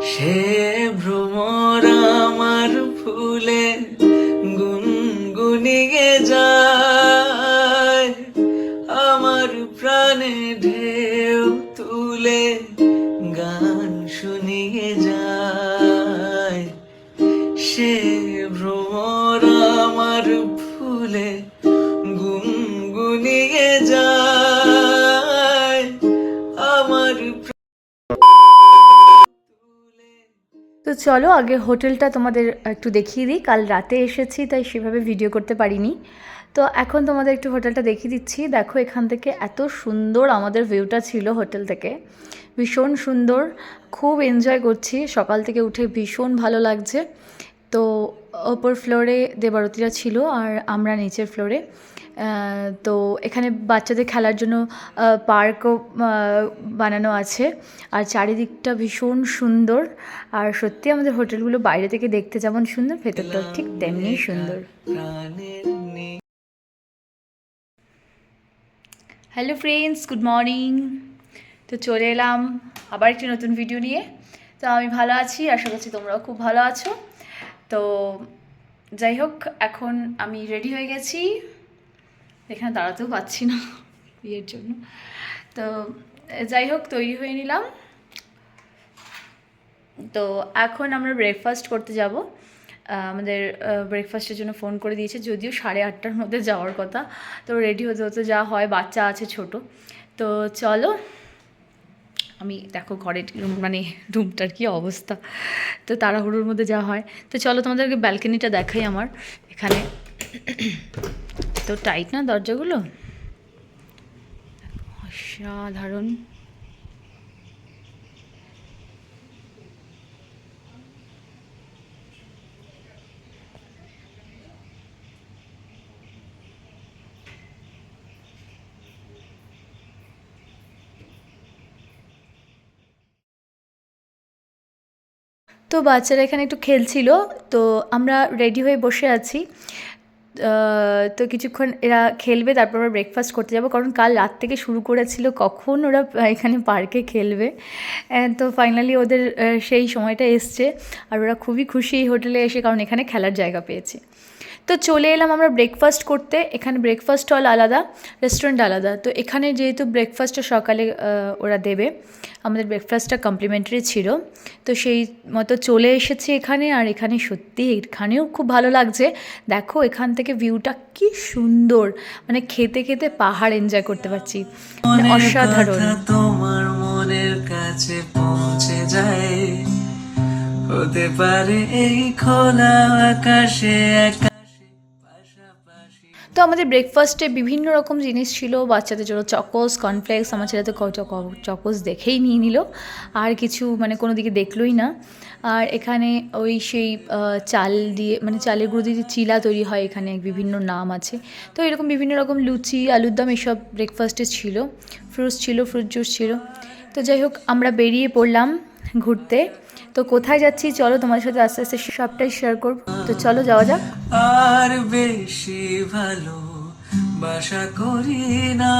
সে ভ্রমর আমার ফুলে গুনগুনিয়ে যায়। আমার প্রাণে ঢেউ তুলে গান শুনিয়ে যায়। সে ভ্রমর আমার ফুলে তো চলো, আগে হোটেলটা তোমাদের একটু দেখিয়ে দিই। কাল রাতে এসেছি, তাই সেভাবে ভিডিও করতে পারিনি। তো এখন তোমাদের একটু হোটেলটা দেখিয়ে দিচ্ছি। দেখো, এখান থেকে এত সুন্দর আমাদের ভিউটা ছিল হোটেল থেকে। ভীষণ সুন্দর, খুব এনজয় করছি। সকাল থেকে উঠে ভীষণ ভালো লাগছে। তো ওপর ফ্লোরে দেবারতীরা ছিল আর আমরা নিচের ফ্লোরে তো এখানে বাচ্চাদের খেলার জন্য পার্কও বানানো আছে। আর চারিদিকটা ভীষণ সুন্দর। আর সত্যি আমাদের হোটেলগুলো বাইরে থেকে দেখতে যেমন সুন্দর ভেতরটাও ঠিক তেমনি সুন্দর। হ্যালো ফ্রেন্ডস গুড মর্নিং তো চলে এলাম আবার একটি নতুন ভিডিও নিয়ে। তো আমি ভালো আছি আশা করছি তোমরাও খুব ভালো আছো। তো যাই হোক, এখন আমি রেডি হয়ে গেছি। এখানে দাঁড়াতেও পাচ্ছি না বিয়ের জন্য। তো যাই হোক, তৈরি হয়ে নিলাম। তো এখন আমরা ব্রেকফাস্ট করতে যাব। আমাদের ব্রেকফাস্টের জন্য ফোন করে দিয়েছে, যদিও সাড়ে আটটার মধ্যে যাওয়ার কথা। তো রেডি হতে হতে যা হয়, বাচ্চা আছে ছোট। তো চলো আমি দেখো ঘরের মানে রুমটার কি অবস্থা। তো তাড়াহুড়োর মধ্যে যা হয়। তো চলো তোমাদেরকে ব্যালকনিটা দেখাই আমার। এখানে তো টাইট না দরজাগুলো? অসাধারণ। তো বাচ্চারা এখানে একটু খেলছিল, তো আমরা রেডি হয়ে বসে আছি। তো কিছুক্ষণ এরা খেলবে, তারপর আমরা ব্রেকফাস্ট করতে যাব। কারণ কাল রাত থেকে শুরু করেছিল, কখন ওরা এখানে পার্কে খেলবে। তো ফাইনালি ওদের সেই সময়টা এসছে। আর ওরা খুবই খুশি এই হোটেলে এসে, কারণ এখানে খেলার জায়গা পেয়েছে। তো চলে এলাম আমরা ব্রেকফাস্ট করতে। এখানে ব্রেকফাস্ট হল আলাদা রেস্টুরেন্ট আলাদা। তো এখানে যেহেতু ব্রেকফাস্টটা সকালে ওরা দেবে আমাদের ব্রেকফাস্টটা কমপ্লিমেন্টারি ছিল। তো সেই মতো চলে এসেছি এখানে আর এখানে সত্যি এখানেও খুব ভালো লাগছে। দেখো এখান থেকে ভিউটা কি সুন্দর মানে খেতে খেতে পাহাড় এনজয় করতে পারছি। মানে অসাধারণ। তোমার মনের কাছে পৌঁছে যায়। হতে পারে এই খোলা আকাশে পাশাপাশি তো আমাদের ব্রেকফাস্টে বিভিন্ন রকম জিনিস ছিল। বাচ্চাদের জন্য চকোস কর্নফ্লেক্স আমার ছেলে তো চকোস দেখেই নিয়ে নিল। আর কিছু মানে কোনো দিকে দেখলোই না। আর এখানে ওই সেই চাল দিয়ে মানে চালের গুঁড়ো দিয়ে চিলা তৈরি হয়, এখানে বিভিন্ন নাম আছে। তো এরকম বিভিন্ন রকম লুচি, আলুর দম এসব ব্রেকফাস্টে ছিল। ফ্রুটস ছিল ফ্রুট জুস ছিল। তো যাই হোক, আমরা বেরিয়ে পড়লাম ঘুরতে। তো কোথায় যাচ্ছি? চলো তোমার সাথে আস্তে আস্তে সবটাই শেয়ার করব। তো চলো যাওয়া যাক। আর বেশি ভালো বাসা করি না।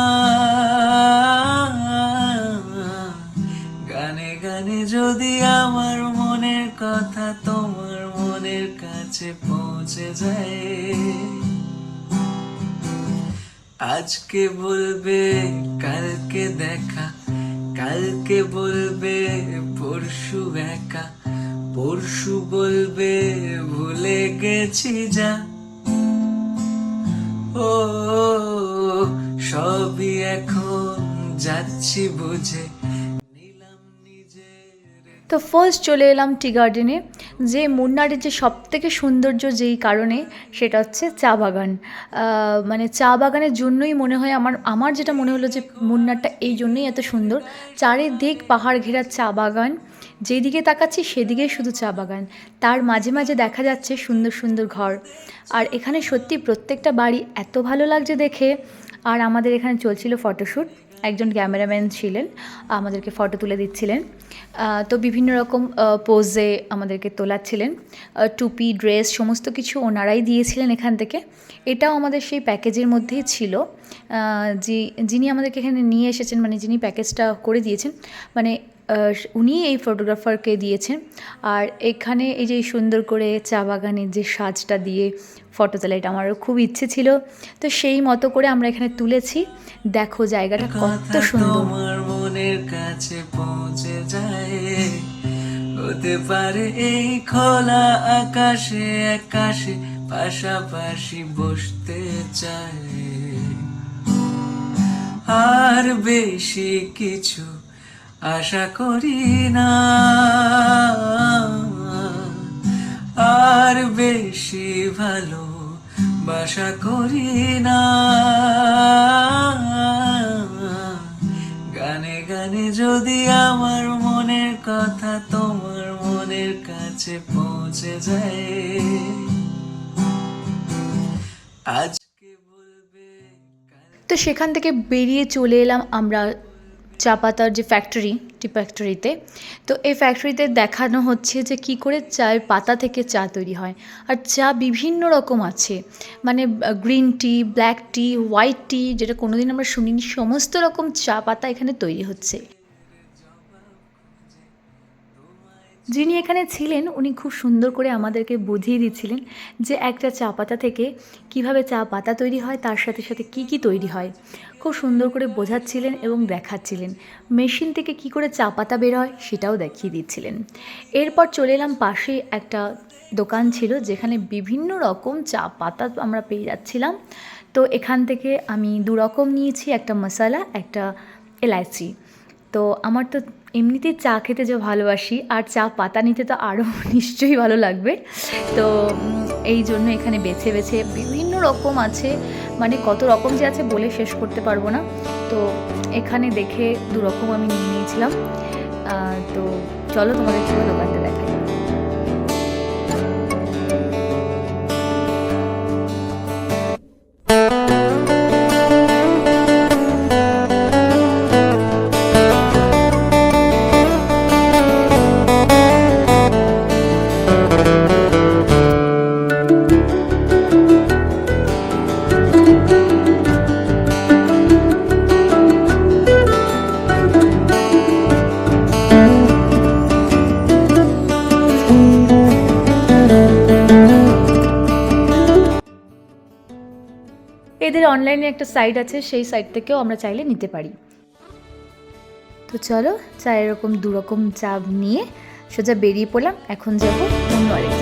গানে গানে যদি আমার মনের কথা তোমার মনের কাছে পৌঁছে যায়। আজকে বলবে, কালকে দেখা কালকে বলবে পরশু একা, পরশু বলবে ভুলে গেছি যা। ও, সবই এখন যাচ্ছি বুঝে তো ফার্স্ট চলে এলাম টি গার্ডেনে। যে মুন্নারের যে সব থেকে সৌন্দর্য যেই কারণে সেটা হচ্ছে চা বাগান। মানে চা বাগানের জন্যই মনে হয় আমার আমার যেটা মনে হলো যে মুন্নারটা এই জন্যই এত সুন্দর। চারিদিক পাহাড় ঘেরা চা বাগান, যেদিকে তাকাচ্ছি সেদিকেই শুধু চা বাগান। তার মাঝে মাঝে দেখা যাচ্ছে সুন্দর সুন্দর ঘর। আর এখানে সত্যি প্রত্যেকটা বাড়ি এত ভালো লাগছে দেখে। আর আমাদের এখানে চলছিল ফটোশ্যুট। একজন ক্যামেরাম্যান ছিলেন, আমাদেরকে ফটো তুলে দিচ্ছিলেন। তো বিভিন্ন রকম পোজে আমাদেরকে তোলাচ্ছিলেন। টুপি ড্রেস সমস্ত কিছু ওনারাই দিয়েছিলেন এখান থেকে। এটাও আমাদের সেই প্যাকেজের মধ্যেই ছিল। যিনি আমাদেরকে এখানে নিয়ে এসেছেন মানে যিনি প্যাকেজটা করে দিয়েছেন মানে উনি এই ফটোগ্রাফারকে দিয়েছেন। আর এখানে এই যে সুন্দর করে চা বাগানের যে সাজটা দিয়ে ফটো তোলা এটা আমারও খুব ইচ্ছে ছিল। তো সেই মতো করে আমরা এখানে তুলেছি। দেখো জায়গাটা কত সুন্দর। মনের কাছে পৌঁছে যায়। হতে পারে এই খোলা আকাশে আকাশে পাশাপাশি বসতে চায়। আর বেশি কিছু আশা করি না। আর বেশি ভালো বাসা করি না। গানে গানে যদি আমার মনের কথা তোমার মনের কাছে পৌঁছে যায়। আজকে বলবে তো সেখান থেকে বেরিয়ে চলে এলাম আমরা চা পাতার যে ফ্যাক্টরি টি ফ্যাক্টরিতে তো এই ফ্যাক্টরিতে দেখানো হচ্ছে যে কি করে চায়ের পাতা থেকে চা তৈরি হয়। আর চা বিভিন্ন রকম আছে মানে green tea black tea white tea যেটা কোনোদিন আমরা শুনিনি, সমস্ত রকম চা পাতা এখানে তৈরি হচ্ছে। যিনি এখানে ছিলেন, উনি খুব সুন্দর করে আমাদেরকে বুঝিয়ে দিচ্ছিলেন যে একটা চা পাতা থেকে কীভাবে চা পাতা তৈরি হয়, তার সাথে সাথে কি কি তৈরি হয়। খুব সুন্দর করে বোঝাচ্ছিলেন এবং দেখাচ্ছিলেন। মেশিন থেকে কি করে চা পাতা বের হয়, সেটাও দেখিয়ে দিচ্ছিলেন। এরপর চলে এলাম পাশে একটা দোকান ছিল, যেখানে বিভিন্ন রকম চা পাতা আমরা পেয়ে যাচ্ছিলাম। তো এখান থেকে আমি দু রকম নিয়েছি, একটা মশলা, একটা এলাচি তো আমার তো এমনিতেই চা খেতে যে ভালোবাসি, আর চা পাতা নিতে তো আরও নিশ্চয়ই ভালো লাগবে। তো এই জন্য এখানে বেছে বেছে বিভিন্ন রকম আছে মানে কত রকম যে আছে বলে শেষ করতে পারব না। তো, এখানে দেখে দুরকম আমি নিয়ে নিয়েছিলাম। তো, চলো তোমাদের পুরো দোকানটা দেখাই। এদের অনলাইনে একটা সাইট আছে, সেই সাইট থেকেও আমরা চাইলে নিতে পারি। তো চলো চা এরকম দুরকম চা নিয়ে সোজা বেরিয়ে পড়লাম, এখন যাব অন্য আরেক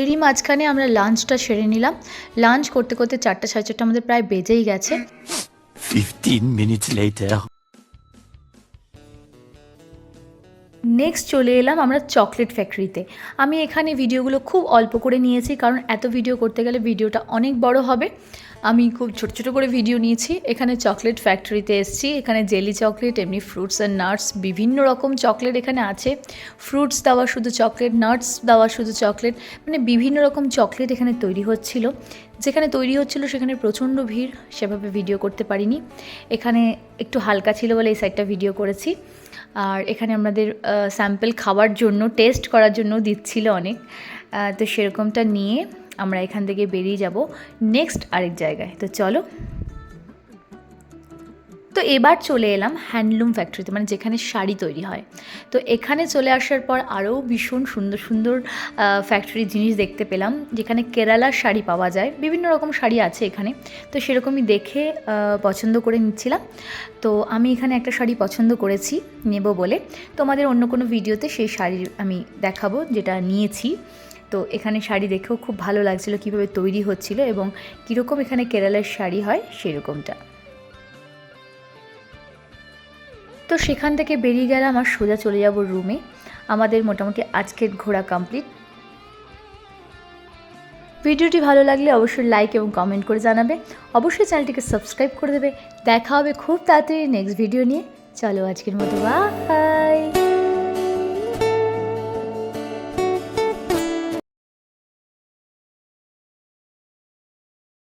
এরই মাঝখানে আমরা লাঞ্চটা সেরে নিলাম। লাঞ্চ করতে করতে চারটে সাড়ে চারটে আমাদের প্রায় বেজেই গেছে। 15 minutes later. নেক্সট চলে এলাম আমরা চকলেট ফ্যাক্টরিতে আমি এখানে ভিডিওগুলো খুব অল্প করে নিয়েছি, কারণ এত ভিডিও করতে গেলে ভিডিওটা অনেক বড় হবে। আমি খুব ছোট ছোট করে ভিডিও নিয়েছি। এখানে চকলেট ফ্যাক্টরিতে এসেছি। এখানে জেলি চকলেট এমনি ফ্রুটস অ্যান্ড নাটস বিভিন্ন রকম চকলেট এখানে আছে। ফ্রুটস দেওয়া শুধু চকলেট নাটস দেওয়া শুধু চকলেট মানে বিভিন্ন রকম চকলেট এখানে তৈরি হচ্ছিল। যেখানে তৈরি হচ্ছিল সেখানে প্রচণ্ড ভিড়, সেভাবে ভিডিও করতে পারিনি। এখানে একটু হালকা ছিল বলে এই সাইডটা ভিডিও করেছি। আর এখানে আমাদের স্যাম্পেল খাওয়ার জন্য টেস্ট করার জন্য দিচ্ছিল অনেক। তো সেরকমটা নিয়ে আমরা এখান থেকে বেরিয়ে যাব। নেক্সট আরেক জায়গায়। তো চলো। তো এবার চলে এলাম হ্যান্ডলুম ফ্যাক্টরিতে মানে যেখানে শাড়ি তৈরি হয়। তো এখানে চলে আসার পর আরও ভীষণ সুন্দর সুন্দর ফ্যাক্টরির জিনিস দেখতে পেলাম, যেখানে কেরালার শাড়ি পাওয়া যায়। বিভিন্ন রকম শাড়ি আছে এখানে। তো সেরকমই দেখে পছন্দ করে নিচ্ছিলাম। তো আমি এখানে একটা শাড়ি পছন্দ করেছি, নেব বলে। তোমাদের অন্য কোনো ভিডিওতে সেই শাড়ির আমি দেখাবো, যেটা নিয়েছি। তো এখানে শাড়ি দেখেও খুব ভালো লাগছিল, কীভাবে তৈরি হচ্ছিল এবং কীরকম এখানে কেরালার শাড়ি হয়, সেরকমটা। তো সেখান থেকে বেরিয়ে গেলে আমার সোজা চলে যাব রুমে আমাদের মোটামুটি আজকের ঘোরা কমপ্লিট ভিডিওটি ভালো লাগলে অবশ্যই লাইক এবং কমেন্ট করে জানাবে। অবশ্যই চ্যানেলটিকে সাবস্ক্রাইব করে দেবে। দেখা হবে খুব তাড়াতাড়ি নেক্সট ভিডিও নিয়ে। চলো আজকের মতো বাই